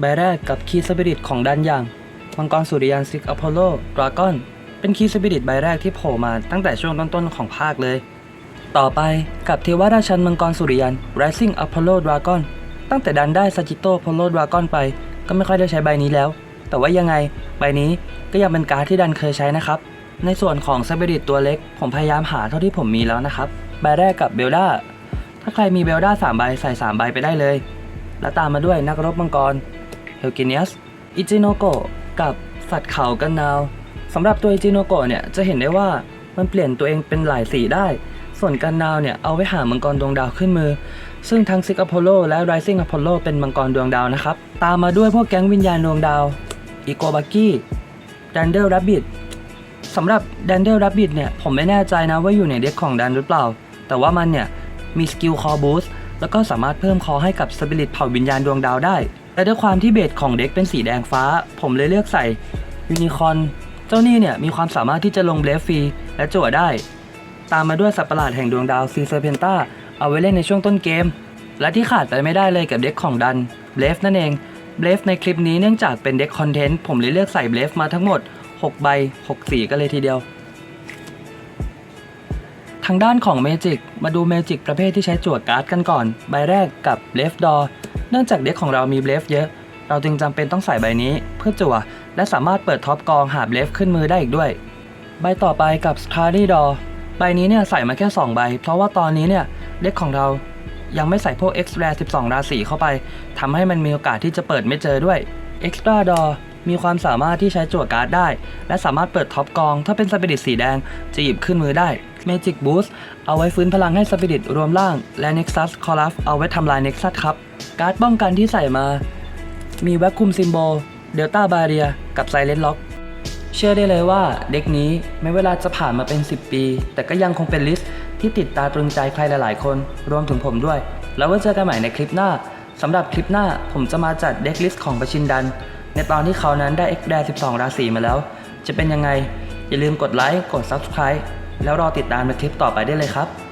ใบแรกกับคีย์สปิริตของดันอย่างมังกรสุริยันซิกอพอลโลดราก้อนเป็นคีย์สปิริตใบแรกที่โผล่มาตั้งแต่ช่วงต้นๆของภาคเลย ต่อไปกับเทวราชันมังกรสุริยัน Rising Apollo Dragon ตั้งแต่ดันได้ Sagitto Apollo Dragon ไป ก็ไม่ค่อยได้ใช้ใบนี้แล้ว แต่ว่ายังไงใบนี้ก็ยังเป็นการ์ดที่ดันเคยใช้นะครับ ในส่วนของ s ซ i ริตตัวเล็ก ผมพยายามหาเท่าที่ผมมีแล้วนะครับ ใบแรกกับเบลดาถ้าใครมีเบลดา3ใบใส่3ใบไปได้เลย แล้วตามมาด้วยนักรบมังกร เฮลกิเนียสอิจิโนโกะกับสัตว์เขากันนาวสำหรับตัวอิจิโนโกะเนี่ยจะเห็นได้ว่ามันเปลี่ยนตัวเองเป็นหลายสีได้ ส่วนกันนาวเนี่ยเอาไว้หามังกรดวงดาวขึ้นมือ ซึ่งทั้งซิกอพอลโลและ Rising Apollo เป็นมังกรดวงดาวนะครับ ตามมาด้วยพวกแก๊งวิญญาณดวงดาวอีโกบากี้ดันเดลรับบิดสำหรับดันเดลรับบิดเนี่ยผมไม่แน่ใจนะว่าอยู่ในเด็กของดันหรือเปล่า แต่ว่ามันเนี่ยมีสกิลคอบูสแล้วก็สามารถเพิ่มคอให้กับสปิริตเผ่าวิญญาณดวงดาวได้ แต่ด้วยความที่เบสของเด็กเป็นสีแดงฟ้า ผมเลยเลือกใส่ยูนิคอนเจ้านี่เนี่ยมีความสามารถที่จะลงเบลฟฟรีและจั่วได้ ตามมาด้วยสัตว์ประหลาดแห่งดวงดาวซีเซอร์เพนตาเอาไว้เล่นในช่วงต้นเกม และที่ขาดไปไม่ได้เลยกับเด็กของดันเบลฟนั่นเองเบลฟในคลิปนี้เนื่องจากเป็นเด็กคอนเทนต์ผมเลยเลือกใส่เบลฟมาทั้งหมด 6 ใบ 6 สีกันเลยทีเดียว ทางด้านของเมจิกมาดูเมจิกประเภทที่ใช้จั่วการ์ดกันก่อน ใบแรกกับเบลฟดอ เนื่องจากเด็กของเรามีเบลฟเยอะ เราจึงจำเป็นต้องใส่ใบนี้เพื่อจั่ว และสามารถเปิดท็อปกองหาเบลฟขึ้นมือได้อีกด้วย ใบต่อไปกับ s t a r y d o ใบนี้เนี่ยใส่มาแค่ 2 ใบ เพราะว่าตอนนี้เนี่ยเด็กของเรายังไม่ใส่พวก X Rare 12 ราศีเข้าไปทำให้มันมีโอกาสที่จะเปิดไม่เจอด้วย Extra Door มีความสามารถที่ใช้จั่วการ์ดได้ และสามารถเปิดท็อปกอง ถ้าเป็นสเปริตสีแดงจะหยิบขึ้นมือได้ Magic Boost เอาไว้ฟื้นพลังให้สปิริตรวมร่าง และ Nexus c o l a f เอาไว้ทำลาย Nexus ครับ การ์ดป้องกันที่ใส่มา มีแวคคุมซิมโบลเดลต้าบาเรียกับไซเลนล็อก เชื่อได้เลยว่าเด็กนี้แม้เวลาจะผ่านมาเป็น 10 ปี แต่ก็ยังคงเป็นลิสต์ที่ติดตาตรึงใจใครหลายๆ คน รวมถึงผมด้วย แล้วไว้เจอกันใหม่ในคลิปหน้าสำหรับคลิปหน้าผมจะมาจัดเด็กลิสต์ของประชินดัน ในตอนที่เขานั้นได้ X แด12 ราศีมาแล้ว จะเป็นยังไง อย่าลืมกดไลค์ กด Subscribe แล้วรอติดตามในคลิปต่อไปได้เลยครับ